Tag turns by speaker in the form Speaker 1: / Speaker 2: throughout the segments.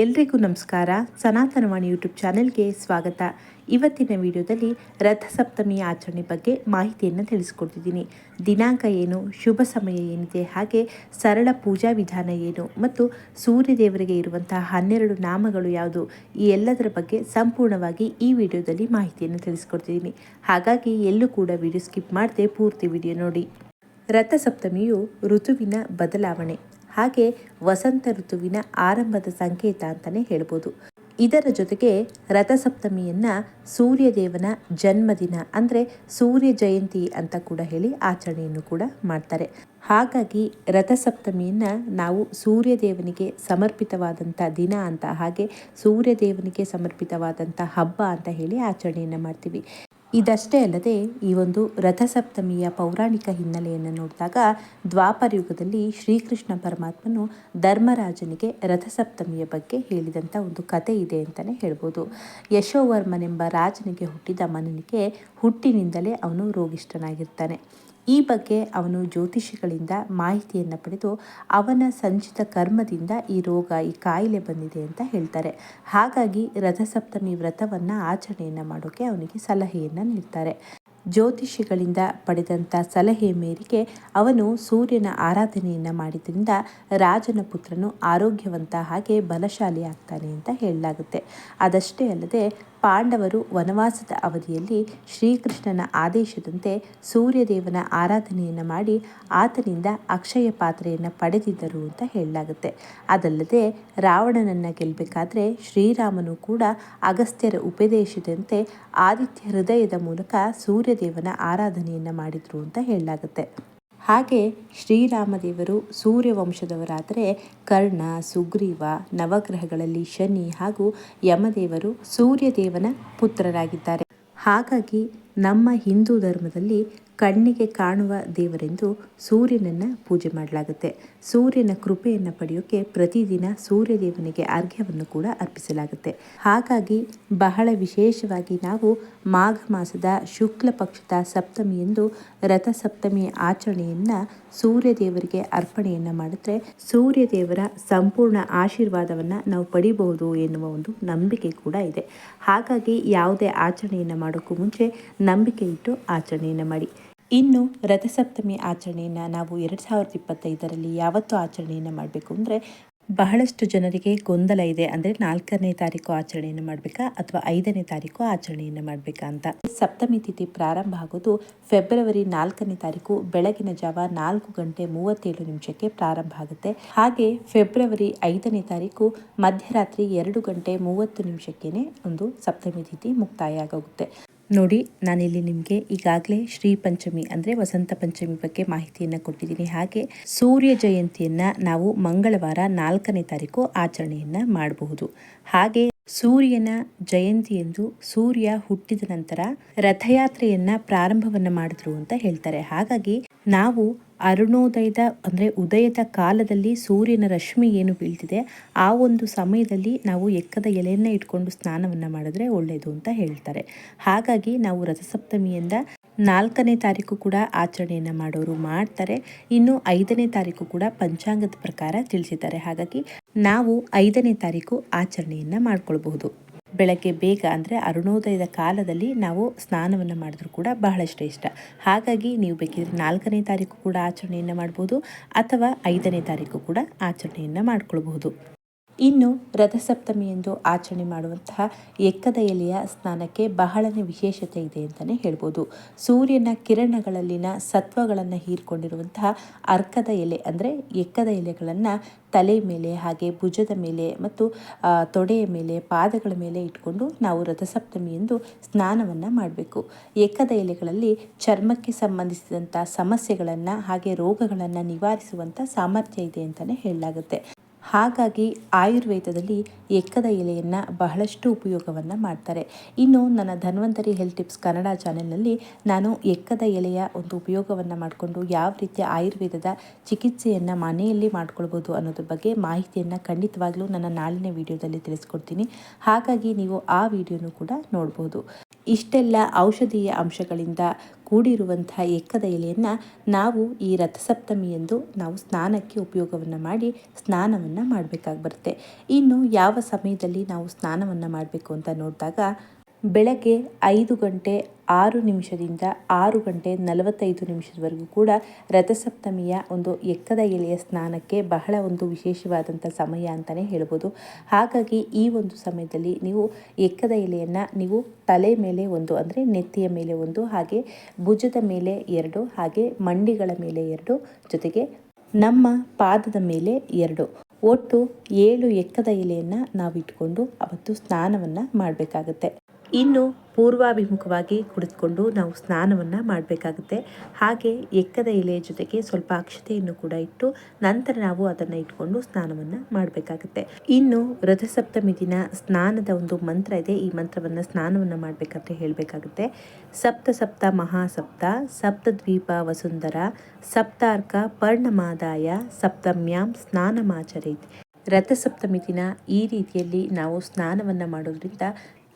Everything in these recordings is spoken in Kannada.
Speaker 1: ಎಲ್ರಿಗೂ ನಮಸ್ಕಾರ. ಸನಾತನವಾಣಿ ಯೂಟ್ಯೂಬ್ ಚಾನೆಲ್ಗೆ ಸ್ವಾಗತ. ಇವತ್ತಿನ ವಿಡಿಯೋದಲ್ಲಿ ರಥಸಪ್ತಮಿ ಆಚರಣೆ ಬಗ್ಗೆ ಮಾಹಿತಿಯನ್ನು ತಿಳಿಸ್ಕೊಡ್ತಿದ್ದೀನಿ. ದಿನಾಂಕ ಏನು, ಶುಭ ಸಮಯ ಏನಿದೆ, ಹಾಗೆ ಸರಳ ಪೂಜಾ ವಿಧಾನ ಏನು ಮತ್ತು ಸೂರ್ಯದೇವರಿಗೆ ಇರುವಂತಹ ಹನ್ನೆರಡು ನಾಮಗಳು ಯಾವುದು, ಈ ಎಲ್ಲದರ ಬಗ್ಗೆ ಸಂಪೂರ್ಣವಾಗಿ ಈ ವಿಡಿಯೋದಲ್ಲಿ ಮಾಹಿತಿಯನ್ನು ತಿಳಿಸ್ಕೊಡ್ತಿದ್ದೀನಿ. ಹಾಗಾಗಿ ಎಲ್ಲೂ ಕೂಡ ವಿಡಿಯೋ ಸ್ಕಿಪ್ ಮಾಡದೆ ಪೂರ್ತಿ ವಿಡಿಯೋ ನೋಡಿ. ರಥಸಪ್ತಮಿಯು ಋತುವಿನ ಬದಲಾವಣೆ. ಹಾಗೆ ವಸಂತ ಋತುವಿನ ಆರಂಭದ ಸಂಕೇತ ಅಂತಲೇ ಹೇಳ್ಬೋದು. ಇದರ ಜೊತೆಗೆ ರಥಸಪ್ತಮಿಯನ್ನು ಸೂರ್ಯದೇವನ ಜನ್ಮದಿನ ಅಂದರೆ ಸೂರ್ಯ ಜಯಂತಿ ಅಂತ ಕೂಡ ಹೇಳಿ ಆಚರಣೆಯನ್ನು ಕೂಡ ಮಾಡ್ತಾರೆ. ಹಾಗಾಗಿ ರಥಸಪ್ತಮಿಯನ್ನು ನಾವು ಸೂರ್ಯದೇವನಿಗೆ ಸಮರ್ಪಿತವಾದಂಥ ದಿನ ಅಂತ ಹಾಗೆ ಸೂರ್ಯದೇವನಿಗೆ ಸಮರ್ಪಿತವಾದಂಥ ಹಬ್ಬ ಅಂತ ಹೇಳಿ ಆಚರಣೆಯನ್ನು ಮಾಡ್ತೀವಿ. ಇದಷ್ಟೇ ಅಲ್ಲದೆ ಈ ಒಂದು ರಥಸಪ್ತಮಿಯ ಪೌರಾಣಿಕ ಹಿನ್ನೆಲೆಯನ್ನು ನೋಡಿದಾಗ ದ್ವಾಪರ ಯುಗದಲ್ಲಿ ಶ್ರೀಕೃಷ್ಣ ಪರಮಾತ್ಮನು ಧರ್ಮರಾಜನಿಗೆ ರಥಸಪ್ತಮಿಯ ಬಗ್ಗೆ ಹೇಳಿದಂಥ ಒಂದು ಕತೆ ಇದೆ ಅಂತಲೇ ಹೇಳ್ಬೋದು. ಯಶೋವರ್ಮನೆಂಬ ರಾಜನಿಗೆ ಹುಟ್ಟಿದ ಮನನಿಗೆ ಹುಟ್ಟಿನಿಂದಲೇ ಅವನು ರೋಗಿಷ್ಠನಾಗಿರ್ತಾನೆ. ಈ ಬಗ್ಗೆ ಅವನು ಜ್ಯೋತಿಷಿಗಳಿಂದ ಮಾಹಿತಿಯನ್ನು ಪಡೆದು ಅವನ ಸಂಚಿತ ಕರ್ಮದಿಂದ ಈ ರೋಗ, ಈ ಕಾಯಿಲೆ ಬಂದಿದೆ ಅಂತ ಹೇಳ್ತಾರೆ. ಹಾಗಾಗಿ ರಥಸಪ್ತಮಿ ವ್ರತವನ್ನು ಆಚರಣೆಯನ್ನು ಮಾಡೋಕ್ಕೆ ಅವನಿಗೆ ಸಲಹೆಯನ್ನು ನೀಡ್ತಾರೆ. ಜ್ಯೋತಿಷಿಗಳಿಂದ ಪಡೆದಂಥ ಸಲಹೆ ಮೇರೆಗೆ ಅವನು ಸೂರ್ಯನ ಆರಾಧನೆಯನ್ನು ಮಾಡಿದ್ರಿಂದ ರಾಜನ ಪುತ್ರನು ಆರೋಗ್ಯವಂತ ಹಾಗೆ ಬಲಶಾಲಿ ಆಗ್ತಾನೆ ಅಂತ ಹೇಳಲಾಗುತ್ತೆ. ಅದಷ್ಟೇ ಅಲ್ಲದೆ ಪಾಂಡವರು ವನವಾಸದ ಅವಧಿಯಲ್ಲಿ ಶ್ರೀಕೃಷ್ಣನ ಆದೇಶದಂತೆ ಸೂರ್ಯದೇವನ ಆರಾಧನೆಯನ್ನು ಮಾಡಿ ಆತನಿಂದ ಅಕ್ಷಯ ಪಾತ್ರೆಯನ್ನು ಪಡೆದಿದ್ದರು ಅಂತ ಹೇಳಲಾಗುತ್ತೆ. ಅದಲ್ಲದೆ ರಾವಣನನ್ನು ಗೆಲ್ಲಬೇಕಾದ್ರೆ ಶ್ರೀರಾಮನು ಕೂಡ ಅಗಸ್ತ್ಯರ ಉಪದೇಶದಂತೆ ಆದಿತ್ಯ ಹೃದಯದ ಮೂಲಕ ಸೂರ್ಯದೇವನ ಆರಾಧನೆಯನ್ನು ಮಾಡಿದರು ಅಂತ ಹೇಳಲಾಗುತ್ತೆ. ಹಾಗೆ ಶ್ರೀರಾಮದೇವರು ಸೂರ್ಯವಂಶದವರಾದರೆ ಕರ್ಣ, ಸುಗ್ರೀವ, ನವಗ್ರಹಗಳಲ್ಲಿ ಶನಿ ಹಾಗೂ ಯಮದೇವರು ಸೂರ್ಯದೇವನ ಪುತ್ರರಾಗಿದ್ದಾರೆ. ಹಾಗಾಗಿ ನಮ್ಮ ಹಿಂದೂ ಧರ್ಮದಲ್ಲಿ ಕಣ್ಣಿಗೆ ಕಾಣುವ ದೇವರೆಂದು ಸೂರ್ಯನನ್ನು ಪೂಜೆ ಮಾಡಲಾಗುತ್ತೆ. ಸೂರ್ಯನ ಕೃಪೆಯನ್ನು ಪಡೆಯೋಕೆ ಪ್ರತಿದಿನ ಸೂರ್ಯದೇವನಿಗೆ ಅರ್ಘ್ಯವನ್ನು ಕೂಡ ಅರ್ಪಿಸಲಾಗುತ್ತೆ. ಹಾಗಾಗಿ ಬಹಳ ವಿಶೇಷವಾಗಿ ನಾವು ಮಾಘ ಮಾಸದ ಶುಕ್ಲ ಪಕ್ಷದ ಸಪ್ತಮಿಯಂದು ರಥಸಪ್ತಮಿ ಆಚರಣೆಯನ್ನು ಸೂರ್ಯದೇವರಿಗೆ ಅರ್ಪಣೆಯನ್ನು ಮಾಡಿದ್ರೆ ಸೂರ್ಯದೇವರ ಸಂಪೂರ್ಣ ಆಶೀರ್ವಾದವನ್ನು ನಾವು ಪಡಿಬಹುದು ಎನ್ನುವ ಒಂದು ನಂಬಿಕೆ ಕೂಡ ಇದೆ. ಹಾಗಾಗಿ ಯಾವುದೇ ಆಚರಣೆಯನ್ನು ಮಾಡೋಕ್ಕೂ ಮುಂಚೆ ನಂಬಿಕೆ ಇಟ್ಟು ಆಚರಣೆಯನ್ನು ಮಾಡಿ. ಇನ್ನು ರಥಸಪ್ತಮಿ ಆಚರಣೆಯನ್ನು ನಾವು ಎರಡು ಸಾವಿರದ ಇಪ್ಪತ್ತೈದರಲ್ಲಿ ಯಾವತ್ತು ಆಚರಣೆಯನ್ನು ಮಾಡಬೇಕು ಅಂದರೆ ಬಹಳಷ್ಟು ಜನರಿಗೆ ಗೊಂದಲ ಇದೆ ಅಂದರೆ ನಾಲ್ಕನೇ ತಾರೀಕು ಆಚರಣೆಯನ್ನು ಮಾಡಬೇಕಾ ಅಥವಾ ಐದನೇ ತಾರೀಕು ಆಚರಣೆಯನ್ನು ಮಾಡಬೇಕಾ ಅಂತ. ಸಪ್ತಮಿ ತಿಥಿ ಪ್ರಾರಂಭ ಆಗೋದು ಫೆಬ್ರವರಿ ನಾಲ್ಕನೇ ತಾರೀಕು ಬೆಳಗಿನ ಜಾವ ನಾಲ್ಕು ಗಂಟೆ ಮೂವತ್ತೇಳು ನಿಮಿಷಕ್ಕೆ ಪ್ರಾರಂಭ ಆಗುತ್ತೆ. ಹಾಗೆ ಫೆಬ್ರವರಿ ಐದನೇ ತಾರೀಕು ಮಧ್ಯರಾತ್ರಿ ಎರಡು ಗಂಟೆ ಮೂವತ್ತು ನಿಮಿಷಕ್ಕೇನೆ ಒಂದು ಸಪ್ತಮಿ ತಿಥಿ ಮುಕ್ತಾಯ ಆಗೋಗುತ್ತೆ. ನೋಡಿ, ನಾನಿಲ್ಲಿ ನಿಮಗೆ ಈಗಾಗಲೇ ಶ್ರೀ ಪಂಚಮಿ ಅಂದರೆ ವಸಂತ ಪಂಚಮಿ ಬಗ್ಗೆ ಮಾಹಿತಿಯನ್ನು ಕೊಟ್ಟಿದ್ದೀನಿ. ಹಾಗೆ ಸೂರ್ಯ ಜಯಂತಿಯನ್ನು ನಾವು ಮಂಗಳವಾರ ನಾಲ್ಕನೇ ತಾರೀಕು ಆಚರಣೆಯನ್ನು ಮಾಡಬಹುದು. ಹಾಗೆ ಸೂರ್ಯನ ಜಯಂತಿ ಎಂದು ಸೂರ್ಯ ಹುಟ್ಟಿದ ನಂತರ ರಥಯಾತ್ರೆಯನ್ನ ಪ್ರಾರಂಭವನ್ನ ಮಾಡಿದ್ರು ಅಂತ ಹೇಳ್ತಾರೆ. ಹಾಗಾಗಿ ನಾವು ಅರುಣೋದಯದ, ಅಂದರೆ ಉದಯದ ಕಾಲದಲ್ಲಿ ಸೂರ್ಯನ ರಶ್ಮಿ ಏನು ಬೀಳ್ತಿದೆ, ಆ ಒಂದು ಸಮಯದಲ್ಲಿ ನಾವು ಎಕ್ಕದ ಎಲೆಯನ್ನು ಇಟ್ಕೊಂಡು ಸ್ನಾನವನ್ನು ಮಾಡಿದ್ರೆ ಒಳ್ಳೆಯದು ಅಂತ ಹೇಳ್ತಾರೆ. ಹಾಗಾಗಿ ನಾವು ರಥಸಪ್ತಮಿಯಿಂದ ನಾಲ್ಕನೇ ತಾರೀಕು ಕೂಡ ಆಚರಣೆಯನ್ನು ಮಾಡೋರು ಮಾಡ್ತಾರೆ. ಇನ್ನು ಐದನೇ ತಾರೀಕು ಕೂಡ ಪಂಚಾಂಗದ ಪ್ರಕಾರ ತಿಳಿಸಿದ್ದಾರೆ. ಹಾಗಾಗಿ ನಾವು ಐದನೇ ತಾರೀಕು ಆಚರಣೆಯನ್ನು ಮಾಡ್ಕೊಳ್ಬಹುದು. ಬೆಳಗ್ಗೆ ಬೇಗ ಅಂದರೆ ಅರುಣೋದಯದ ಕಾಲದಲ್ಲಿ ನಾವು ಸ್ನಾನವನ್ನು ಮಾಡಿದ್ರು ಕೂಡ ಬಹಳಷ್ಟು ಇಷ್ಟ. ಹಾಗಾಗಿ ನೀವು ಬೇಕಿದ್ರೆ ನಾಲ್ಕನೇ ತಾರೀಕು ಕೂಡ ಆಚರಣೆಯನ್ನು ಮಾಡ್ಬೋದು ಅಥವಾ ಐದನೇ ತಾರೀಕು ಕೂಡ ಆಚರಣೆಯನ್ನು ಮಾಡ್ಕೊಳ್ಬಹುದು. ಇನ್ನು ರಥಸಪ್ತಮಿ ಎಂದು ಆಚರಣೆ ಮಾಡುವಂತಹ ಎಕ್ಕದ ಎಲೆಯ ಸ್ನಾನಕ್ಕೆ ಬಹಳನೇ ವಿಶೇಷತೆ ಇದೆ ಅಂತಲೇ ಹೇಳ್ಬೋದು. ಸೂರ್ಯನ ಕಿರಣಗಳಲ್ಲಿನ ಸತ್ವಗಳನ್ನು ಹೀರ್ಕೊಂಡಿರುವಂತಹ ಅರ್ಕದ ಎಲೆ ಅಂದರೆ ಎಕ್ಕದ ಎಲೆಗಳನ್ನು ತಲೆ ಮೇಲೆ ಹಾಗೆ ಭುಜದ ಮೇಲೆ ಮತ್ತು ತೊಡೆಯ ಮೇಲೆ, ಪಾದಗಳ ಮೇಲೆ ಇಟ್ಕೊಂಡು ನಾವು ರಥಸಪ್ತಮಿ ಎಂದು ಸ್ನಾನವನ್ನು ಮಾಡಬೇಕು. ಎಕ್ಕದ ಎಲೆಗಳಲ್ಲಿ ಚರ್ಮಕ್ಕೆ ಸಂಬಂಧಿಸಿದಂಥ ಸಮಸ್ಯೆಗಳನ್ನು ಹಾಗೆ ರೋಗಗಳನ್ನು ನಿವಾರಿಸುವಂಥ ಸಾಮರ್ಥ್ಯ ಇದೆ ಅಂತಲೇ ಹೇಳಲಾಗುತ್ತೆ. ಹಾಗಾಗಿ ಆಯುರ್ವೇದದಲ್ಲಿ ಎಕ್ಕದ ಎಲೆಯನ್ನು ಬಹಳಷ್ಟು ಉಪಯೋಗವನ್ನು ಮಾಡ್ತಾರೆ. ಇನ್ನು ನನ್ನ ಧನ್ವಂತರಿ ಹೆಲ್ತ್ ಟಿಪ್ಸ್ ಕನ್ನಡ ಚಾನೆಲ್ನಲ್ಲಿ ನಾನು ಎಕ್ಕದ ಎಲೆಯ ಒಂದು ಉಪಯೋಗವನ್ನು ಮಾಡಿಕೊಂಡು ಯಾವ ರೀತಿಯ ಆಯುರ್ವೇದದ ಚಿಕಿತ್ಸೆಯನ್ನು ಮನೆಯಲ್ಲಿ ಮಾಡ್ಕೊಳ್ಬೋದು ಅನ್ನೋದ್ರ ಬಗ್ಗೆ ಮಾಹಿತಿಯನ್ನು ಖಂಡಿತವಾಗ್ಲೂ ನನ್ನ ನಾಳಿನ ವಿಡಿಯೋದಲ್ಲಿ ತಿಳಿಸ್ಕೊಡ್ತೀನಿ. ಹಾಗಾಗಿ ನೀವು ಆ ವಿಡಿಯೋನು ಕೂಡ ನೋಡ್ಬೋದು. ಇಷ್ಟೆಲ್ಲ ಔಷಧೀಯ ಅಂಶಗಳಿಂದ ಕೂಡಿರುವಂತಹ ಎಕ್ಕದ ಎಲೆಯನ್ನು ನಾವು ಈ ರಥಸಪ್ತಮಿಯಂದು ನಾವು ಸ್ನಾನಕ್ಕೆ ಉಪಯೋಗವನ್ನು ಮಾಡಿ ಸ್ನಾನವನ್ನು ಮಾಡಬೇಕಾಗಿ ಬರುತ್ತೆ. ಇನ್ನು ಯಾವ ಸಮಯದಲ್ಲಿ ನಾವು ಸ್ನಾನವನ್ನು ಮಾಡಬೇಕು ಅಂತ ನೋಡಿದಾಗ ಬೆಳಗ್ಗೆ ಐದು ಗಂಟೆ ಆರು ನಿಮಿಷದಿಂದ ಆರು ಗಂಟೆ ನಲವತ್ತೈದು ನಿಮಿಷದವರೆಗೂ ಕೂಡ ರಥಸಪ್ತಮಿಯ ಒಂದು ಎಕ್ಕದ ಎಲೆಯ ಸ್ನಾನಕ್ಕೆ ಬಹಳ ಒಂದು ವಿಶೇಷವಾದಂಥ ಸಮಯ ಅಂತಲೇ ಹೇಳ್ಬೋದು. ಹಾಗಾಗಿ ಈ ಒಂದು ಸಮಯದಲ್ಲಿ ನೀವು ಎಕ್ಕದ ಎಲೆಯನ್ನು ನೀವು ತಲೆ ಮೇಲೆ ಒಂದು ಅಂದರೆ ನೆತ್ತಿಯ ಮೇಲೆ ಒಂದು, ಹಾಗೆ ಭುಜದ ಮೇಲೆ ಎರಡು, ಹಾಗೆ ಮಂಡಿಗಳ ಮೇಲೆ ಎರಡು, ಜೊತೆಗೆ ನಮ್ಮ ಪಾದದ ಮೇಲೆ ಎರಡು. ಒಟ್ಟು ಏಳು ಎಕ್ಕದ ಎಲೆಯನ್ನು ನಾವು ಇಟ್ಕೊಂಡು ಅವತ್ತು ಸ್ನಾನವನ್ನು ಮಾಡಬೇಕಾಗತ್ತೆ. ಇನ್ನು ಪೂರ್ವಾಭಿಮುಖವಾಗಿ ಕುಳಿತುಕೊಂಡು ನಾವು ಸ್ನಾನವನ್ನು ಮಾಡಬೇಕಾಗುತ್ತೆ. ಹಾಗೆ ಎಕ್ಕದ ಎಲೆಯ ಜೊತೆಗೆ ಸ್ವಲ್ಪ ಅಕ್ಷತೆಯನ್ನು ಕೂಡ ಇಟ್ಟು ನಂತರ ನಾವು ಅದನ್ನು ಇಟ್ಕೊಂಡು ಸ್ನಾನವನ್ನು ಮಾಡಬೇಕಾಗುತ್ತೆ. ಇನ್ನು ರಥಸಪ್ತಮಿ ದಿನ ಸ್ನಾನದ ಒಂದು ಮಂತ್ರ ಇದೆ. ಈ ಮಂತ್ರವನ್ನು ಸ್ನಾನವನ್ನು ಮಾಡಬೇಕಂತ ಹೇಳಬೇಕಾಗುತ್ತೆ. ಸಪ್ತ ಸಪ್ತ ಮಹಾಸಪ್ತ ಸಪ್ತದ್ವೀಪ ವಸುಂಧರ, ಸಪ್ತಾರ್ಕ ಪರ್ಣಮಾದಾಯ, ಸಪ್ತಮ್ಯಾಂ ಸ್ನಾನಮಾಚರೇತಿ. ರಥಸಪ್ತಮಿ ದಿನ ಈ ರೀತಿಯಲ್ಲಿ ನಾವು ಸ್ನಾನವನ್ನು ಮಾಡೋದ್ರಿಂದ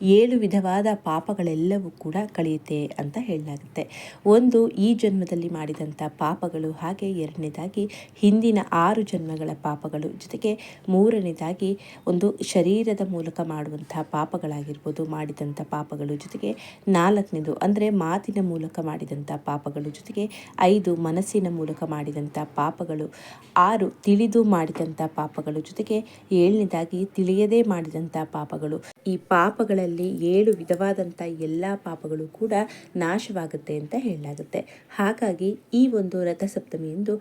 Speaker 1: ಏಳು ವಿಧವಾದ ಪಾಪಗಳೆಲ್ಲವೂ ಕೂಡ ಕಳೆಯುತ್ತೆ ಅಂತ ಹೇಳಲಾಗುತ್ತೆ. ಒಂದು, ಈ ಜನ್ಮದಲ್ಲಿ ಮಾಡಿದಂಥ ಪಾಪಗಳು, ಹಾಗೆ ಎರಡನೇದಾಗಿ ಹಿಂದಿನ ಆರು ಜನ್ಮಗಳ ಪಾಪಗಳು, ಜೊತೆಗೆ ಮೂರನೇದಾಗಿ ಒಂದು ಶರೀರದ ಮೂಲಕ ಮಾಡುವಂಥ ಪಾಪಗಳಾಗಿರ್ಬೋದು, ಮಾಡಿದಂಥ ಪಾಪಗಳು, ಜೊತೆಗೆ ನಾಲ್ಕನೇದು ಅಂದರೆ ಮಾತಿನ ಮೂಲಕ ಮಾಡಿದಂಥ ಪಾಪಗಳು, ಜೊತೆಗೆ ಐದು ಮನಸ್ಸಿನ ಮೂಲಕ ಮಾಡಿದಂಥ ಪಾಪಗಳು, ಆರು ತಿಳಿದು ಮಾಡಿದಂಥ ಪಾಪಗಳು, ಜೊತೆಗೆ ಏಳನೇದಾಗಿ ತಿಳಿಯದೇ ಮಾಡಿದಂಥ ಪಾಪಗಳು. ಈ ಪಾಪಗಳಲ್ಲಿ ಏಳು ವಿಧವಾದಂಥ ಎಲ್ಲ ಪಾಪಗಳು ಕೂಡ ನಾಶವಾಗುತ್ತೆ ಅಂತ ಹೇಳಲಾಗುತ್ತೆ. ಹಾಗಾಗಿ ಈ ಒಂದು ರಥಸಪ್ತಮಿಯಂದು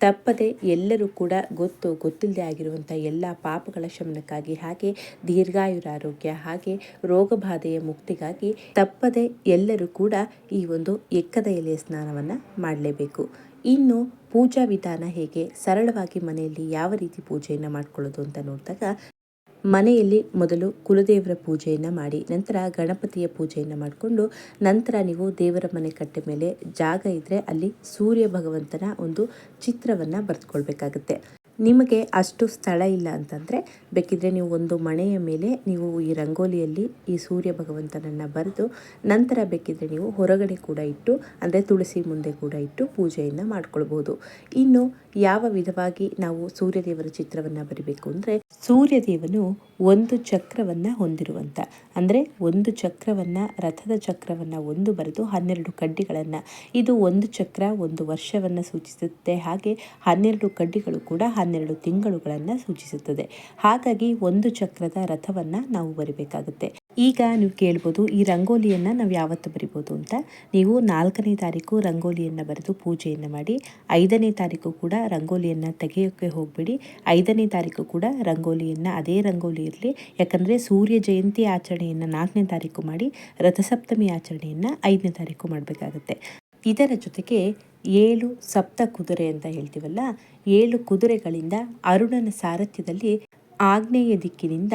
Speaker 1: ತಪ್ಪದೆ ಎಲ್ಲರೂ ಕೂಡ ಗೊತ್ತು, ಗೊತ್ತಿಲ್ಲದೆ ಆಗಿರುವಂಥ ಎಲ್ಲ ಪಾಪಗಳ ಶಮನಕ್ಕಾಗಿ, ಹಾಗೆ ದೀರ್ಘಾಯುರಾರೋಗ್ಯ, ಹಾಗೆ ರೋಗಬಾಧೆಯ ಮುಕ್ತಿಗಾಗಿ ತಪ್ಪದೆ ಎಲ್ಲರೂ ಕೂಡ ಈ ಒಂದು ಎಕ್ಕದ ಎಲೆಯ ಸ್ನಾನವನ್ನು ಮಾಡಲೇಬೇಕು. ಇನ್ನು ಪೂಜಾ ವಿಧಾನ ಹೇಗೆ? ಸರಳವಾಗಿ ಮನೆಯಲ್ಲಿ ಯಾವ ರೀತಿ ಪೂಜೆಯನ್ನು ಮಾಡ್ಕೊಳ್ಳೋದು ಅಂತ ನೋಡಿದಾಗ ಮನೆಯಲ್ಲಿ ಮೊದಲು ಕುಲದೇವರ ಪೂಜೆಯನ್ನು ಮಾಡಿ, ನಂತರ ಗಣಪತಿಯ ಪೂಜೆಯನ್ನು ಮಾಡಿಕೊಂಡು, ನಂತರ ನೀವು ದೇವರ ಮನೆ ಕಟ್ಟೆ ಮೇಲೆ ಜಾಗ ಇದ್ದರೆ ಅಲ್ಲಿ ಸೂರ್ಯ ಭಗವಂತನ ಒಂದು ಚಿತ್ರವನ್ನು ಬರೆದುಕೊಳ್ಬೇಕಾಗುತ್ತೆ. ನಿಮಗೆ ಅಷ್ಟು ಸ್ಥಳ ಇಲ್ಲ ಅಂತಂದರೆ ಬೇಕಿದ್ರೆ ನೀವು ಒಂದು ಮಣೆಯ ಮೇಲೆ ನೀವು ಈ ರಂಗೋಲಿಯಲ್ಲಿ ಈ ಸೂರ್ಯ ಭಗವಂತನನ್ನು ಬರೆದು ನಂತರ ಬೇಕಿದ್ರೆ ನೀವು ಹೊರಗಡೆ ಕೂಡ ಇಟ್ಟು, ಅಂದರೆ ತುಳಸಿ ಮುಂದೆ ಕೂಡ ಇಟ್ಟು ಪೂಜೆಯನ್ನು ಮಾಡ್ಕೊಳ್ಬೋದು. ಇನ್ನು ಯಾವ ವಿಧವಾಗಿ ನಾವು ಸೂರ್ಯದೇವರ ಚಿತ್ರವನ್ನು ಬರಿಬೇಕು ಅಂದರೆ ಸೂರ್ಯದೇವನು ಒಂದು ಚಕ್ರವನ್ನು ಹೊಂದಿರುವಂಥ ಅಂದರೆ ಒಂದು ಚಕ್ರವನ್ನು, ರಥದ ಚಕ್ರವನ್ನು ಒಂದು ಬರೆದು ಹನ್ನೆರಡು ಕಡ್ಡಿಗಳನ್ನು, ಇದು ಒಂದು ಚಕ್ರ ಒಂದು ವರ್ಷವನ್ನು ಸೂಚಿಸುತ್ತೆ. ಹಾಗೆ ಹನ್ನೆರಡು ಕಡ್ಡಿಗಳು ಕೂಡ ಹನ್ನೆರಡು ತಿಂಗಳುಗಳನ್ನು ಸೂಚಿಸುತ್ತದೆ. ಹಾಗಾಗಿ ಒಂದು ಚಕ್ರದ ರಥವನ್ನು ನಾವು ಬರಿಬೇಕಾಗುತ್ತೆ. ಈಗ ನೀವು ಕೇಳ್ಬೋದು, ಈ ರಂಗೋಲಿಯನ್ನು ನಾವು ಯಾವತ್ತು ಬರಿಬೋದು ಅಂತ. ನೀವು ನಾಲ್ಕನೇ ತಾರೀಕು ರಂಗೋಲಿಯನ್ನು ಬರೆದು ಪೂಜೆಯನ್ನು ಮಾಡಿ, ಐದನೇ ತಾರೀಕು ಕೂಡ ರಂಗೋಲಿಯನ್ನು ತೆಗೆಯೋಕ್ಕೆ ಹೋಗಬೇಡಿ. ಐದನೇ ತಾರೀಕು ಕೂಡ ರಂಗೋಲಿಯನ್ನು ಅದೇ ರಂಗೋಲಿ ಇರಲಿ. ಯಾಕಂದರೆ ಸೂರ್ಯ ಜಯಂತಿ ಆಚರಣೆಯನ್ನು ನಾಲ್ಕನೇ ತಾರೀಕು ಮಾಡಿ, ರಥಸಪ್ತಮಿ ಆಚರಣೆಯನ್ನು ಐದನೇ ತಾರೀಕು ಮಾಡಬೇಕಾಗುತ್ತೆ. ಇದರ ಜೊತೆಗೆ ಏಳು ಸಪ್ತ ಕುದುರೆ ಅಂತ ಹೇಳ್ತೀವಲ್ಲ, ಏಳು ಕುದುರೆಗಳಿಂದ ಅರುಣನ ಸಾರಥ್ಯದಲ್ಲಿ ಆಗ್ನೇಯ ದಿಕ್ಕಿನಿಂದ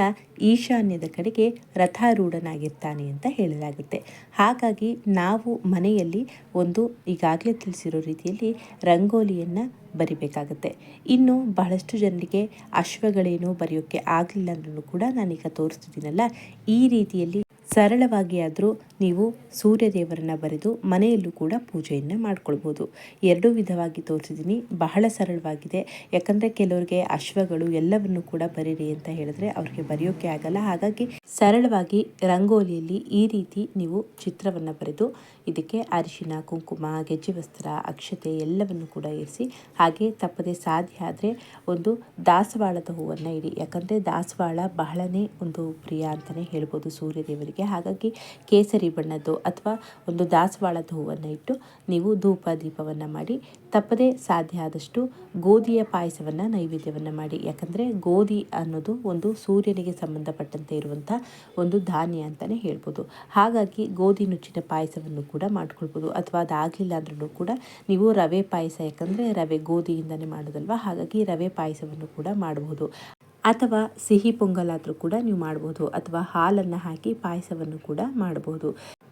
Speaker 1: ಈಶಾನ್ಯದ ಕಡೆಗೆ ರಥಾರೂಢನಾಗಿರ್ತಾನೆ ಅಂತ ಹೇಳಲಾಗುತ್ತೆ. ಹಾಗಾಗಿ ನಾವು ಮನೆಯಲ್ಲಿ ಒಂದು ಈಗಾಗಲೇ ತಿಳಿಸಿರೋ ರೀತಿಯಲ್ಲಿ ರಂಗೋಲಿಯನ್ನು ಬರಿಬೇಕಾಗುತ್ತೆ. ಇನ್ನು ಬಹಳಷ್ಟು ಜನರಿಗೆ ಅಶ್ವಗಳೇನು ಬರೆಯೋಕ್ಕೆ ಆಗಲಿಲ್ಲ ಅಂದ್ರೂ ಕೂಡ ನಾನೀಗ ತೋರಿಸ್ತಿದ್ದೀನಲ್ಲ, ಈ ರೀತಿಯಲ್ಲಿ ಸರಳವಾಗಿ ಆದರೂ ನೀವು ಸೂರ್ಯದೇವರನ್ನ ಬರೆದು ಮನೆಯಲ್ಲೂ ಕೂಡ ಪೂಜೆಯನ್ನು ಮಾಡ್ಕೊಳ್ಬೋದು. ಎರಡೂ ವಿಧವಾಗಿ ತೋರಿಸಿದ್ದೀನಿ. ಬಹಳ ಸರಳವಾಗಿದೆ. ಯಾಕಂದರೆ ಕೆಲವರಿಗೆ ಅಶ್ವಗಳು ಎಲ್ಲವನ್ನು ಕೂಡ ಬರೀರಿ ಅಂತ ಹೇಳಿದ್ರೆ ಅವ್ರಿಗೆ ಬರೆಯೋಕೆ ಆಗಲ್ಲ. ಹಾಗಾಗಿ ಸರಳವಾಗಿ ರಂಗೋಲಿಯಲ್ಲಿ ಈ ರೀತಿ ನೀವು ಚಿತ್ರವನ್ನು ಬರೆದು ಇದಕ್ಕೆ ಅರಿಶಿನ, ಕುಂಕುಮ, ಗೆಜ್ಜೆ ವಸ್ತ್ರ, ಅಕ್ಷತೆ ಎಲ್ಲವನ್ನು ಕೂಡ ಇರಿಸಿ ಹಾಗೆ ತಪ್ಪದೆ ಸಾಧ್ಯ ಆದರೆ ಒಂದು ದಾಸವಾಳದ ಹೂವನ್ನು ಇಡಿ. ಯಾಕಂದರೆ ದಾಸವಾಳ ಬಹಳನೇ ಒಂದು ಪ್ರಿಯ ಅಂತಲೇ ಹೇಳ್ಬೋದು ಸೂರ್ಯದೇವರಿಗೆ. ಹಾಗಾಗಿ ಕೇಸರಿ ಬಣ್ಣದ್ದು ಅಥವಾ ಒಂದು ದಾಸವಾಳದ ಹೂವನ್ನು ಇಟ್ಟು ನೀವು ಧೂಪ ದೀಪವನ್ನು ಮಾಡಿ ತಪ್ಪದೇ ಸಾಧ್ಯ ಆದಷ್ಟು ಗೋಧಿಯ ಪಾಯಸವನ್ನು ನೈವೇದ್ಯವನ್ನು ಮಾಡಿ. ಯಾಕಂದರೆ ಗೋಧಿ ಅನ್ನೋದು ಒಂದು ಸೂರ್ಯನಿಗೆ ಸಂಬಂಧಪಟ್ಟಂತೆ ಇರುವಂಥ ಒಂದು ಧಾನ್ಯ ಅಂತಲೇ ಹೇಳ್ಬೋದು. ಹಾಗಾಗಿ ಗೋಧಿ ನುಚ್ಚಿನ ಪಾಯಸವನ್ನು ಕೂಡ ಮಾಡ್ಕೊಳ್ಬೋದು. ಅಥವಾ ಅದಾಗಲಿಲ್ಲ ಅಂದ್ರೂ ಕೂಡ ನೀವು ರವೆ ಪಾಯಸ, ಯಾಕಂದರೆ ರವೆ ಗೋಧಿಯಿಂದನೇ ಮಾಡೋದಲ್ವ? ಹಾಗಾಗಿ ರವೆ ಪಾಯಸವನ್ನು ಕೂಡ ಮಾಡಬಹುದು ಅಥವಾ ಸಿಹಿ ಪೊಂಗಲಾದರೂ ಕೂಡ ನೀವು ಮಾಡ್ಬೋದು ಅಥವಾ ಹಾಲನ್ನು ಹಾಕಿ ಪಾಯಸವನ್ನು ಕೂಡ ಮಾಡ್ಬೋದು.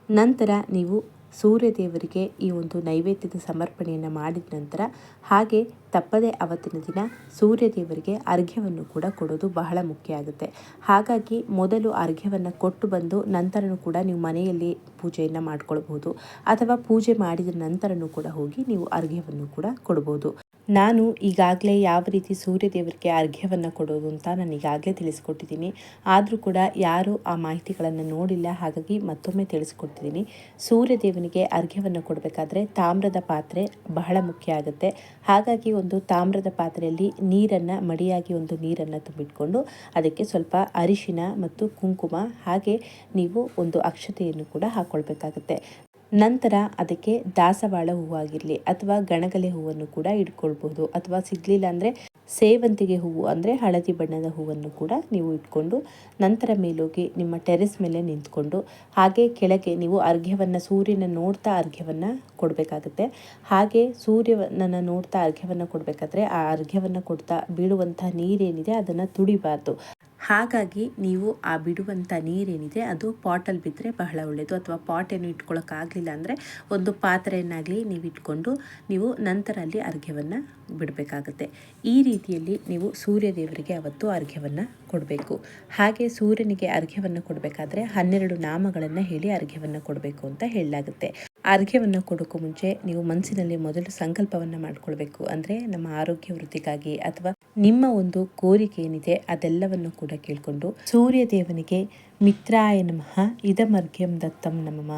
Speaker 1: ನಂತರ ನೀವು ಸೂರ್ಯ ದೇವರಿಗೆ ಈ ಒಂದು ನೈವೇದ್ಯದ ಸಮರ್ಪಣೆಯನ್ನು ಮಾಡಿದ ನಂತರ ಹಾಗೆ ತಪ್ಪದೆ ಅವತ್ತಿನ ದಿನ ಸೂರ್ಯ ದೇವರಿಗೆ ಅರ್ಘ್ಯವನ್ನು ಕೂಡ ಕೊಡೋದು ಬಹಳ ಮುಖ್ಯ ಆಗುತ್ತೆ. ಹಾಗಾಗಿ ಮೊದಲು ಅರ್ಘ್ಯವನ್ನು ಕೊಟ್ಟು ಬಂದು ನಂತರನೂ ಕೂಡ ನೀವು ಮನೆಯಲ್ಲಿ ಪೂಜೆಯನ್ನು ಮಾಡ್ಕೊಳ್ಬೋದು ಅಥವಾ ಪೂಜೆ ಮಾಡಿದ ನಂತರನೂ ಕೂಡ ಹೋಗಿ ನೀವು ಅರ್ಘ್ಯವನ್ನು ಕೂಡ ಕೊಡ್ಬೋದು. ನಾನು ಈಗಾಗಲೇ ಯಾವ ರೀತಿ ಸೂರ್ಯ ದೇವರಿಗೆ ಅರ್ಘ್ಯವನ್ನು ಕೊಡೋದು ಅಂತ ನಾನು ಈಗಾಗಲೇ ತಿಳಿಸ್ಕೊಟ್ಟಿದ್ದೀನಿ. ಆದರೂ ಕೂಡ ಯಾರೂ ಆ ಮಾಹಿತಿಗಳನ್ನು ನೋಡಿಲ್ಲ. ಹಾಗಾಗಿ ಮತ್ತೊಮ್ಮೆ ತಿಳಿಸ್ಕೊಡ್ತಿದ್ದೀನಿ. ಸೂರ್ಯ ದೇವನಿಗೆ ಅರ್ಘ್ಯವನ್ನು ಕೊಡಬೇಕಾದ್ರೆ ತಾಮ್ರದ ಪಾತ್ರೆ ಬಹಳ ಮುಖ್ಯ ಆಗುತ್ತೆ. ಹಾಗಾಗಿ ಒಂದು ತಾಮ್ರದ ಪಾತ್ರೆಯಲ್ಲಿ ನೀರನ್ನು, ಮಡಿಯಾಗಿ ಒಂದು ನೀರನ್ನು ತುಂಬಿಟ್ಕೊಂಡು ಅದಕ್ಕೆ ಸ್ವಲ್ಪ ಅರಿಶಿನ ಮತ್ತು ಕುಂಕುಮ ಹಾಗೆ ನೀವು ಒಂದು ಅಕ್ಷತೆಯನ್ನು ಕೂಡ ಹಾಕ್ಕೊಳ್ಬೇಕಾಗತ್ತೆ ನಂತರ ಅದಕ್ಕೆ ದಾಸವಾಳ ಹೂವಾಗಿರಲಿ ಅಥವಾ ಗಣಗಲೆ ಹೂವನ್ನು ಕೂಡ ಇಟ್ಕೊಳ್ಬೋದು ಅಥವಾ ಸಿಗಲಿಲ್ಲ ಅಂದರೆ ಸೇವಂತಿಗೆ ಹೂವು ಅಂದರೆ ಹಳದಿ ಬಣ್ಣದ ಹೂವನ್ನು ಕೂಡ ನೀವು ಇಟ್ಕೊಂಡು ನಂತರ ಮೇಲೋಗಿ ನಿಮ್ಮ ಟೆರೆಸ್ ಮೇಲೆ ನಿಂತ್ಕೊಂಡು ಹಾಗೆ ಕೆಳಗೆ ನೀವು ಅರ್ಘ್ಯವನ್ನು ಸೂರ್ಯನ ನೋಡ್ತಾ ಅರ್ಘ್ಯವನ್ನು ಕೊಡಬೇಕಾಗುತ್ತೆ. ಹಾಗೆ ಸೂರ್ಯನನ್ನು ನೋಡ್ತಾ ಅರ್ಘ್ಯವನ್ನು ಕೊಡಬೇಕಾದ್ರೆ ಆ ಅರ್ಘ್ಯವನ್ನು ಕೊಡ್ತಾ ಬೀಳುವಂಥ ನೀರೇನಿದೆ ಅದನ್ನು ತುಡಿಬಾರ್ದು. ಹಾಗಾಗಿ ನೀವು ಆ ಬಿಡುವಂಥ ನೀರೇನಿದೆ ಅದು ಪಾಟಲ್ಲಿ ಬಿದ್ದರೆ ಬಹಳ ಒಳ್ಳೆಯದು ಅಥವಾ ಪಾಟ್ ಏನು ಇಟ್ಕೊಳ್ಳೋಕ್ಕಾಗಲಿಲ್ಲ ಅಂದರೆ ಒಂದು ಪಾತ್ರೆಯನ್ನಾಗಲಿ ನೀವು ಇಟ್ಕೊಂಡು ನೀವು ನಂತರ ಅಲ್ಲಿ ಅರ್ಘ್ಯವನ್ನು ಬಿಡಬೇಕಾಗುತ್ತೆ. ಈ ರೀತಿಯಲ್ಲಿ ನೀವು ಸೂರ್ಯ ದೇವರಿಗೆ ಅವತ್ತು ಅರ್ಘ್ಯವನ್ನು ಕೊಡಬೇಕು. ಹಾಗೆ ಸೂರ್ಯನಿಗೆ ಅರ್ಘ್ಯವನ್ನು ಕೊಡಬೇಕಾದ್ರೆ ಹನ್ನೆರಡು ನಾಮಗಳನ್ನು ಹೇಳಿ ಅರ್ಘ್ಯವನ್ನು ಕೊಡಬೇಕು ಅಂತ ಹೇಳಲಾಗುತ್ತೆ. ಅರ್ಘ್ಯವನ್ನು ಕೊಡೋಕ್ಕೂ ಮುಂಚೆ ನೀವು ಮನಸ್ಸಿನಲ್ಲಿ ಮೊದಲು ಸಂಕಲ್ಪವನ್ನು ಮಾಡಿಕೊಳ್ಬೇಕು. ಅಂದರೆ ನಮ್ಮ ಆರೋಗ್ಯ ವೃದ್ಧಿಗಾಗಿ ಅಥವಾ ನಿಮ್ಮ ಒಂದು ಕೋರಿಕೆ ಏನಿದೆ ಅದೆಲ್ಲವನ್ನು ಕೂಡ ಕೇಳಿಕೊಂಡು ಸೂರ್ಯ ದೇವನಿಗೆ, ಮಿತ್ರಾಯ ನಮಃ, ಇದಮರ್ಘ್ಯಂ ದತ್ತಂ ನಮಮ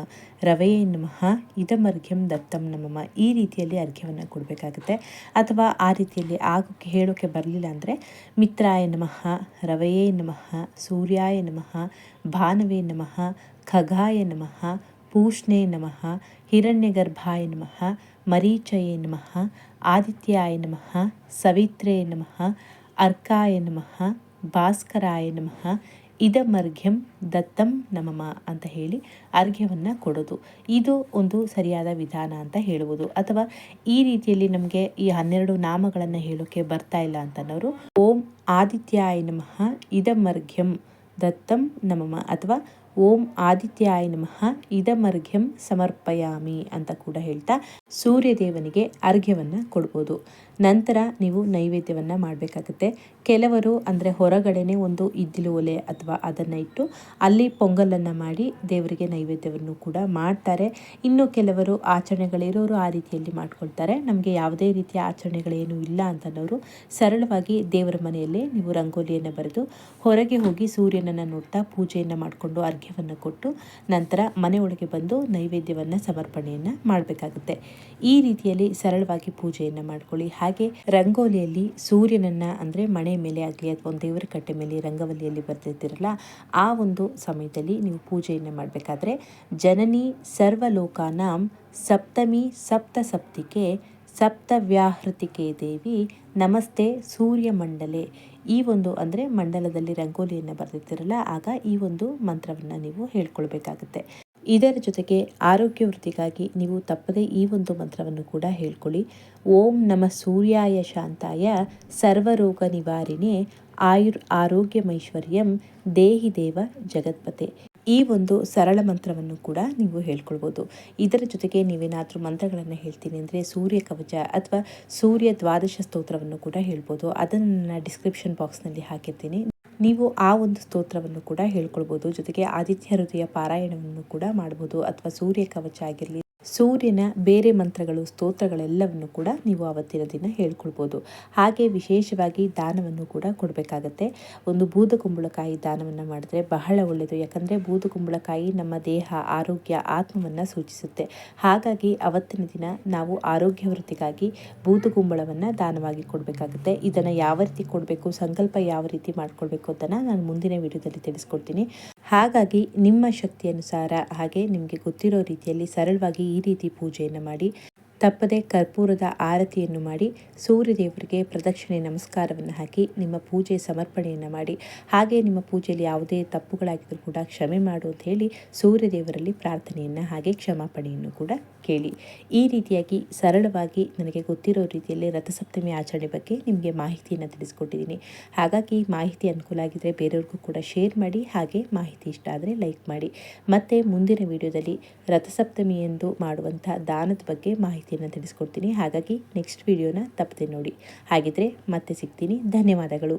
Speaker 1: ರವೆಯೇ ನಮಃ, ಇದಮರ್ಘ್ಯಂ ದತ್ತಂ ನಮಮ ಈ ರೀತಿಯಲ್ಲಿ ಅರ್ಘ್ಯವನ್ನು ಕೊಡಬೇಕಾಗುತ್ತೆ. ಅಥವಾ ಆ ರೀತಿಯಲ್ಲಿ ಆಗೋಕ್ಕೆ ಹೇಳೋಕ್ಕೆ ಬರಲಿಲ್ಲ ಅಂದರೆ, ಮಿತ್ರಾಯ ನಮಃ, ರವೆಯೇ ನಮಃ, ಸೂರ್ಯಾಯ ನಮಃ, ಭಾನವೇ ನಮಃ, ಖಗಾಯ ನಮಃ ಪೂಷ್ಣೇ ನಮಃ, ಹಿರಣ್ಯಗರ್ಭಾಯ ನಮಃ, ಮರೀಚಯೇ ನಮಃ, ಆದಿತ್ಯಾಯ ನಮಃ ಸವಿತ್ರೇ ನಮಃ, ಅರ್ಕಾಯ ನಮಃ, ಭಾಸ್ಕರಾಯ ನಮಃ, ಇದಮರ್ಘ್ಯಂ ದತ್ತಂ ನಮಮ ಅಂತ ಹೇಳಿ ಅರ್ಘ್ಯವನ್ನು ಕೊಡೋದು. ಇದು ಒಂದು ಸರಿಯಾದ ವಿಧಾನ ಅಂತ ಹೇಳುವುದು. ಅಥವಾ ಈ ರೀತಿಯಲ್ಲಿ ನಮಗೆ ಈ ಹನ್ನೆರಡು ನಾಮಗಳನ್ನು ಹೇಳೋಕ್ಕೆ ಬರ್ತಾ ಇಲ್ಲ ಅಂತನವರು ಓಂ ಆದಿತ್ಯಾಯ ನಮಃ, ಇದಮರ್ಘ್ಯಂ ದತ್ತಂ ನಮಮ ಅಥವಾ ಓಂ ಆದಿತ್ಯಾಯ ನಮಃ. ಇದಮರ್ಘ್ಯಂ ಸಮರ್ಪಯಾಮಿ ಅಂತ ಕೂಡ ಹೇಳ್ತಾ ಸೂರ್ಯದೇವನಿಗೆ ಅರ್ಘ್ಯವನ್ನು ಕೊಡ್ಬೋದು. ನಂತರ ನೀವು ನೈವೇದ್ಯವನ್ನು ಮಾಡಬೇಕಾಗುತ್ತೆ. ಕೆಲವರು ಅಂದರೆ ಹೊರಗಡೆನೆ ಒಂದು ಇದ್ದಿಲು ಒಲೆ ಅಥವಾ ಅದನ್ನು ಇಟ್ಟು ಅಲ್ಲಿ ಪೊಂಗಲನ್ನು ಮಾಡಿ ದೇವರಿಗೆ ನೈವೇದ್ಯವನ್ನು ಕೂಡ ಮಾಡ್ತಾರೆ. ಇನ್ನು ಕೆಲವರು ಆಚರಣೆಗಳಿರೋರು ಆ ರೀತಿಯಲ್ಲಿ ಮಾಡ್ಕೊಳ್ತಾರೆ. ನಮಗೆ ಯಾವುದೇ ರೀತಿಯ ಆಚರಣೆಗಳೇನೂ ಇಲ್ಲ ಅಂತನವರು ಸರಳವಾಗಿ ದೇವರ ಮನೆಯಲ್ಲೇ ನೀವು ರಂಗೋಲಿಯನ್ನು ಬರೆದು ಹೊರಗೆ ಹೋಗಿ ಸೂರ್ಯನನ್ನು ನೋಡ್ತಾ ಪೂಜೆಯನ್ನು ಮಾಡಿಕೊಂಡು ಅರ್ಘ್ಯವನ್ನು ಕೊಟ್ಟು ನಂತರ ಮನೆಯೊಳಗೆ ಬಂದು ನೈವೇದ್ಯವನ್ನು ಸಮರ್ಪಣೆಯನ್ನು ಮಾಡಬೇಕಾಗುತ್ತೆ. ಈ ರೀತಿಯಲ್ಲಿ ಸರಳವಾಗಿ ಪೂಜೆಯನ್ನು ಮಾಡ್ಕೊಳ್ಳಿ. ಹಾಗೆ ರಂಗೋಲಿಯಲ್ಲಿ ಸೂರ್ಯನನ್ನು ಅಂದರೆ ಮನೆ ಮೇಲೆ ಆಗಲಿ ಅಥವಾ ಒಂದು ದೇವರ ಕಟ್ಟೆ ಮೇಲೆ ರಂಗವಲ್ಲಿಯಲ್ಲಿ ಬರ್ತಿರ್ತೀರಲ್ಲ ಆ ಒಂದು ಸಮಯದಲ್ಲಿ ನೀವು ಪೂಜೆಯನ್ನು ಮಾಡಬೇಕಾದ್ರೆ ಜನನಿ ಸರ್ವಲೋಕಾನಾಂ ಸಪ್ತಮಿ ಸಪ್ತ ಸಪ್ತಿಕೆ ಸಪ್ತವ್ಯಾಹೃತಿಕೆ ದೇವಿ ನಮಸ್ತೆ ಸೂರ್ಯ ಮಂಡಲೆ ಈ ಒಂದು ಅಂದರೆ ಮಂಡಲದಲ್ಲಿ ರಂಗೋಲಿಯನ್ನು ಬರೆದಿರ್ತೀರಲ್ಲ ಆಗ ಈ ಒಂದು ಮಂತ್ರವನ್ನು ನೀವು ಹೇಳ್ಕೊಳ್ಬೇಕಾಗುತ್ತೆ. ಇದರ ಜೊತೆಗೆ ಆರೋಗ್ಯ ವೃದ್ಧಿಗಾಗಿ ನೀವು ತಪ್ಪದೆ ಈ ಒಂದು ಮಂತ್ರವನ್ನು ಕೂಡ ಹೇಳ್ಕೊಳ್ಳಿ. ಓಂ ನಮ ಸೂರ್ಯಾಯ ಶಾಂತಾಯ, ಸರ್ವರೋಗ ನಿವಾರಿಣೆ, ಆಯುರ್ ಆರೋಗ್ಯಮೈಶ್ವರ್ಯಂ, ದೇಹಿ ದೇವ ಜಗತ್ಪತೆ. ಈ ಒಂದು ಸರಳ ಮಂತ್ರವನ್ನು ಕೂಡ ನೀವು ಹೇಳ್ಕೊಳ್ಬೋದು. ಇದರ ಜೊತೆಗೆ ನೀವೇನಾದರೂ ಮಂತ್ರಗಳನ್ನು ಹೇಳ್ತೀನಿ ಅಂದರೆ ಸೂರ್ಯ ಕವಚ ಅಥವಾ ಸೂರ್ಯ ದ್ವಾದಶ ಸ್ತೋತ್ರವನ್ನು ಕೂಡ ಹೇಳ್ಬೋದು. ಅದನ್ನು ನನ್ನ ಡಿಸ್ಕ್ರಿಪ್ಷನ್ ಬಾಕ್ಸ್ನಲ್ಲಿ ಹಾಕಿರ್ತೀನಿ. ನೀವು ಆ ಒಂದು ಸ್ತೋತ್ರವನ್ನು ಕೂಡ ಹೇಳ್ಕೊಳ್ಬೋದು. ಜೊತೆಗೆ ಆದಿತ್ಯ ಹೃದಯ ಪಾರಾಯಣವನ್ನು ಕೂಡ ಮಾಡ್ಬೋದು. ಅಥವಾ ಸೂರ್ಯ ಕವಚ ಆಗಿರಲಿ ಸೂರ್ಯನ ಬೇರೆ ಮಂತ್ರಗಳು, ಸ್ತೋತ್ರಗಳೆಲ್ಲವನ್ನು ಕೂಡ ನೀವು ಆವತ್ತಿನ ದಿನ ಹೇಳ್ಕೊಳ್ಬೋದು. ಹಾಗೆ ವಿಶೇಷವಾಗಿ ದಾನವನ್ನು ಕೂಡ ಕೊಡಬೇಕಾಗತ್ತೆ. ಒಂದು ಬೂದಕುಂಬಳಕಾಯಿ ದಾನವನ್ನು ಮಾಡಿದ್ರೆ ಬಹಳ ಒಳ್ಳೆಯದು ಯಾಕಂದರೆ ಬೂದಕುಂಬಳಕಾಯಿ ನಮ್ಮ ದೇಹ, ಆರೋಗ್ಯ, ಆತ್ಮವನ್ನು ಸೂಚಿಸುತ್ತೆ. ಹಾಗಾಗಿ ಅವತ್ತಿನ ದಿನ ನಾವು ಆರೋಗ್ಯ ವೃತ್ತಿಗಾಗಿ ಬೂದಕುಂಬಳವನ್ನು ದಾನವಾಗಿ ಕೊಡಬೇಕಾಗುತ್ತೆ. ಇದನ್ನು ಯಾವ ರೀತಿ ಕೊಡಬೇಕು, ಸಂಕಲ್ಪ ಯಾವ ರೀತಿ ಮಾಡಿಕೊಳ್ಬೇಕು ಅಂತ ನಾನು ಮುಂದಿನ ವಿಡಿಯೋದಲ್ಲಿ ತಿಳಿಸ್ಕೊಡ್ತೀನಿ. ಹಾಗಾಗಿ ನಿಮ್ಮ ಶಕ್ತಿಯನುಸಾರ ಹಾಗೆ ನಿಮಗೆ ಗೊತ್ತಿರೋ ರೀತಿಯಲ್ಲಿ ಸರಳವಾಗಿ ಈ ರೀತಿ ಪೂಜೆಯನ್ನು ಮಾಡಿ. ತಪ್ಪದೆ ಕರ್ಪೂರದ ಆರತಿಯನ್ನು ಮಾಡಿ ಸೂರ್ಯದೇವರಿಗೆ ಪ್ರದಕ್ಷಿಣೆ ನಮಸ್ಕಾರವನ್ನು ಹಾಕಿ ನಿಮ್ಮ ಪೂಜೆ ಸಮರ್ಪಣೆಯನ್ನು ಮಾಡಿ. ಹಾಗೆ ನಿಮ್ಮ ಪೂಜೆಯಲ್ಲಿ ಯಾವುದೇ ತಪ್ಪುಗಳಾಗಿದ್ದರೂ ಕೂಡ ಕ್ಷಮೆ ಮಾಡು ಅಂತ ಹೇಳಿ ಸೂರ್ಯದೇವರಲ್ಲಿ ಪ್ರಾರ್ಥನೆಯನ್ನು ಹಾಗೆ ಕ್ಷಮಾಪಣೆಯನ್ನು ಕೂಡ ಕೇಳಿ. ಈ ರೀತಿಯಾಗಿ ಸರಳವಾಗಿ ನನಗೆ ಗೊತ್ತಿರೋ ರೀತಿಯಲ್ಲಿ ರಥಸಪ್ತಮಿ ಆಚರಣೆ ಬಗ್ಗೆ ನಿಮಗೆ ಮಾಹಿತಿಯನ್ನು ತಿಳಿಸ್ಕೊಟ್ಟಿದ್ದೀನಿ. ಹಾಗಾಗಿ ಮಾಹಿತಿ ಅನುಕೂಲ ಆಗಿದ್ದರೆ ಬೇರೆಯವ್ರಿಗೂ ಕೂಡ ಶೇರ್ ಮಾಡಿ, ಹಾಗೆ ಮಾಹಿತಿ ಇಷ್ಟ ಆದರೆ ಲೈಕ್ ಮಾಡಿ. ಮತ್ತು ಮುಂದಿನ ವಿಡಿಯೋದಲ್ಲಿ ರಥಸಪ್ತಮಿ ಎಂದು ಮಾಡುವಂಥ ದಾನದ ಬಗ್ಗೆ ಮಾಹಿತಿಯನ್ನು ತಿಳಿಸ್ಕೊಡ್ತೀನಿ. ಹಾಗಾಗಿ ನೆಕ್ಸ್ಟ್ ವಿಡಿಯೋನ ತಪ್ಪದೆ ನೋಡಿ. ಹಾಗಿದ್ರೆ ಮತ್ತೆ ಸಿಗ್ತೀನಿ. ಧನ್ಯವಾದಗಳು.